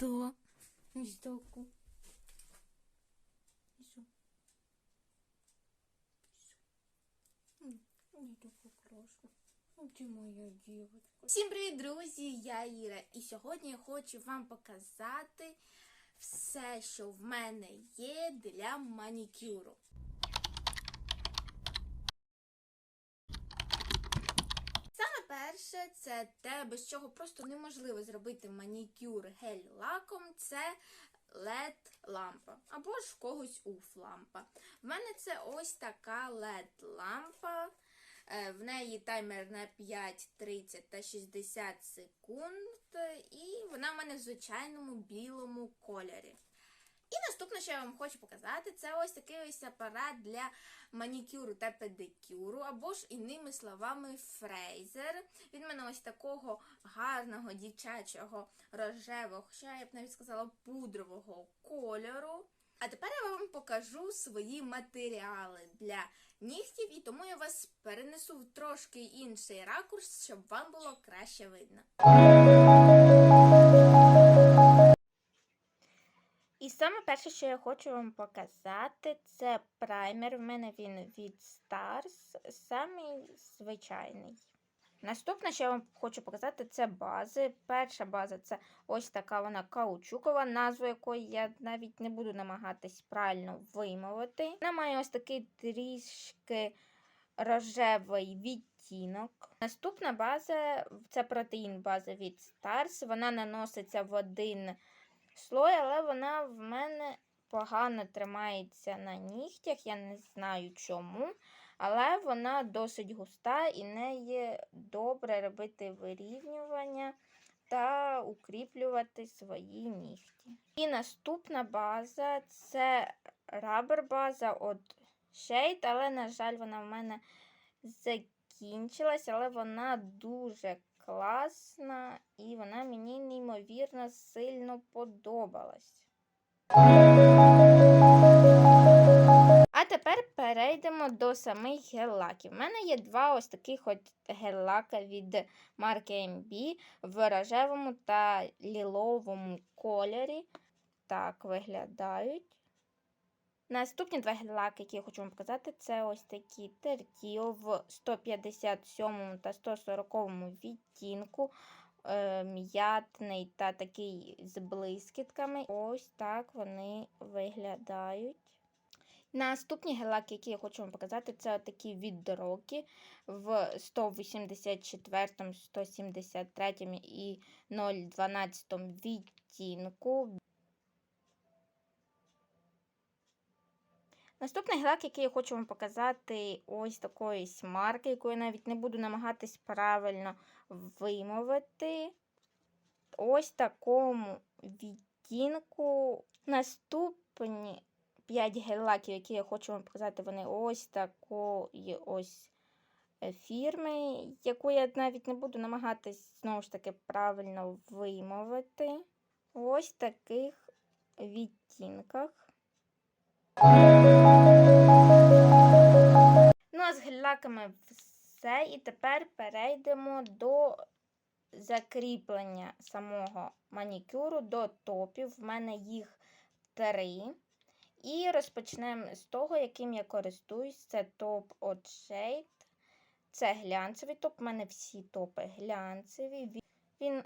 Да. Таку. І що? Не таку класно. Ти моя дівчинка. Всім привіт, друзі! Я Іра. І сьогодні я хочу вам показати все, що в мене є для манікюру. Саме перше, це те, без чого просто неможливо зробити манікюр гель-лаком, це LED-лампа або ж в когось уф-лампа. В мене це ось така LED-лампа. Е, В неї таймер на 5, 30 та 60 секунд, і вона в мене в звичайному білому кольорі. І наступне, що я вам хочу показати, це ось такий ось апарат для манікюру та педикюру, або ж іними словами фрейзер. Він в мене ось такого гарного дівчачого рожевого, хоча я б навіть сказала пудрового кольору. А тепер я вам покажу свої матеріали для нігтів, і тому я вас перенесу в трошки інший ракурс, щоб вам було краще видно. Саме перше, що я хочу вам показати, це праймер. В мене він від Stars, самий звичайний. Наступне, що я вам хочу показати, це бази. Перша база це ось така вона каучукова, назву якої я навіть не буду намагатись правильно вимовити. Вона має ось такий трішки рожевий відтінок. Наступна база це протеїн база від Stars. Вона наноситься в один слой, але вона в мене погано тримається на нігтях. Я не знаю чому. Але вона досить густа і неї добре робити вирівнювання та укріплювати свої нігті. І наступна база це рабер база от Shade, але, на жаль, вона в мене закінчилась, але вона дуже класна і вона мені неймовірно сильно подобалась. А тепер перейдемо до самих гель-лаків. У мене є два ось таких от гель-лака від марки MB в рожевому та ліловому кольорі. Так виглядають. Наступні два гель-лаки, які я хочу вам показати, це ось такі Тертіо в 157 та 140 відтінку. е, М'ятний та такий з блискітками. Ось так вони виглядають. Наступні гелаки, які я хочу вам показати, це такі від Рокі в 184, 173 і 012 відтінку. Наступний гелак, який я хочу вам показати, ось такої марки, яку я навіть не буду намагатись правильно вимовити. Ось такому відтінку. Наступні 5 гель-лаків, які я хочу вам показати, вони ось такої ось фірми, яку я навіть не буду намагатись знову ж таки правильно вимовити. Ось таких відтінках. Ну, а з гель-лаками все. І тепер перейдемо до закріплення самого манікюру до топів. В мене їх три. І розпочнемо з того, яким я користуюсь. Це топ от Shade. Це глянцевий топ. У мене всі топи глянцеві. Він-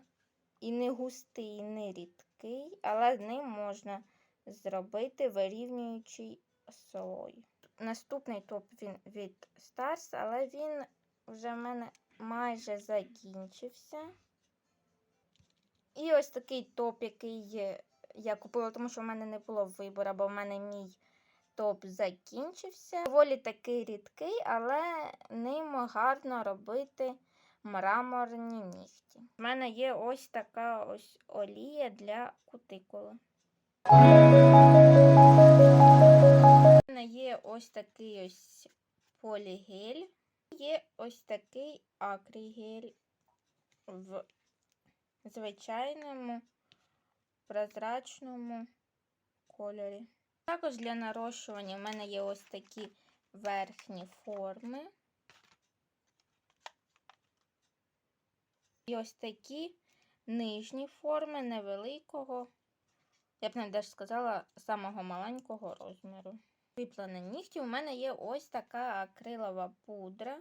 і не густий, і не рідкий, але ним можна зробити вирівнюючий слой. Наступний топ він від Stars, але він вже в мене майже закінчився. І ось такий топ, який я купила, тому що в мене не було вибору, бо в мене мій топ закінчився. Доволі такий рідкий, але ним гарно робити мраморні нігті. У мене є ось така ось олія для кутикули. Є ось такий ось полігель. Є ось такий акрігель в звичайному прозрачному кольорі. Також для нарощування в мене є ось такі верхні форми. І ось такі нижні форми невеликого Я б навіть сказала самого маленького розміру. Кріплене нігті у мене є ось така акрилова пудра.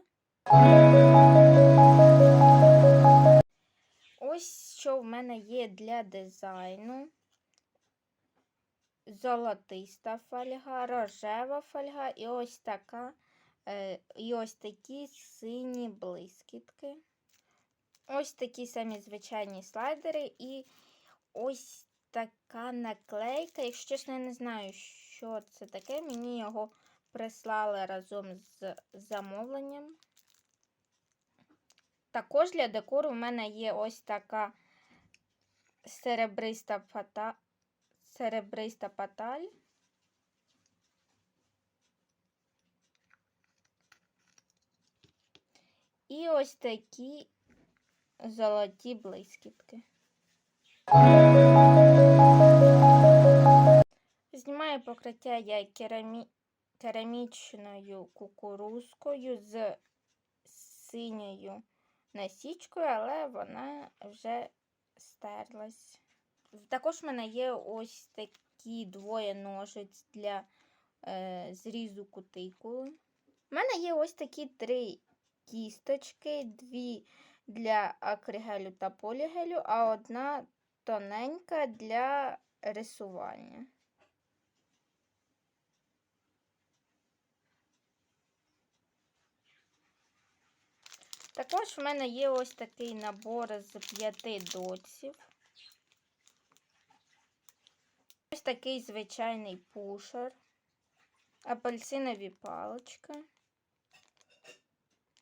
Ось що в мене є для дизайну. Золотиста фольга, рожева фольга і ось така, е, і ось такі сині блискітки. Ось такі самі звичайні слайдери і ось така наклейка. Якщо чесно, я не знаю, що це таке. Мені його прислали разом з замовленням. Також для декору в мене є ось така серебриста фата... серебриста паталь. І ось такі золоті блискітки. Покриття я керамі... керамічною кукурузкою з синьою насічкою, але вона вже стерлась. Також в мене є ось такі двоє ножиць для е, зрізу кутикули. У мене є ось такі три кісточки, дві для акригелю та полігелю, а одна тоненька для рисування. Також в мене є ось такий набор з п'яти доців. Ось такий звичайний пушер, апельсинові палички.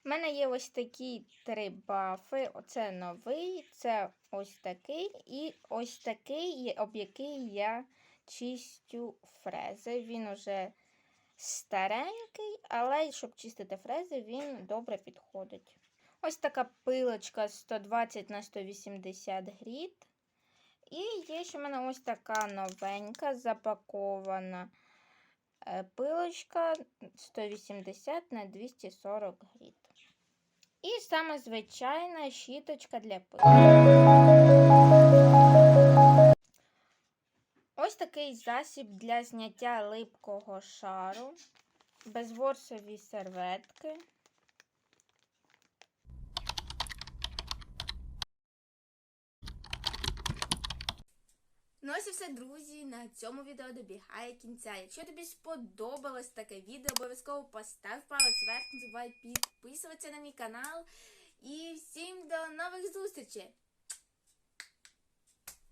У мене є ось такі три бафи. Оце новий, це ось такий і ось такий, об який я чистю фрези. Він уже старенький, але щоб чистити фрези, він добре підходить. Ось така пилочка 120 на 180 гріт. І є ще в мене ось така новенька запакована е, пилочка 180 на 240 гріт. І саме звичайна щіточка для пилу. Ось такий засіб для зняття липкого шару, безворсові серветки. Ну ось і все, друзі, на цьому відео добігає кінця. Якщо тобі сподобалось таке відео, обов'язково постав палець вверх, не забувай підписуватися на мій канал. І всім до нових зустрічей!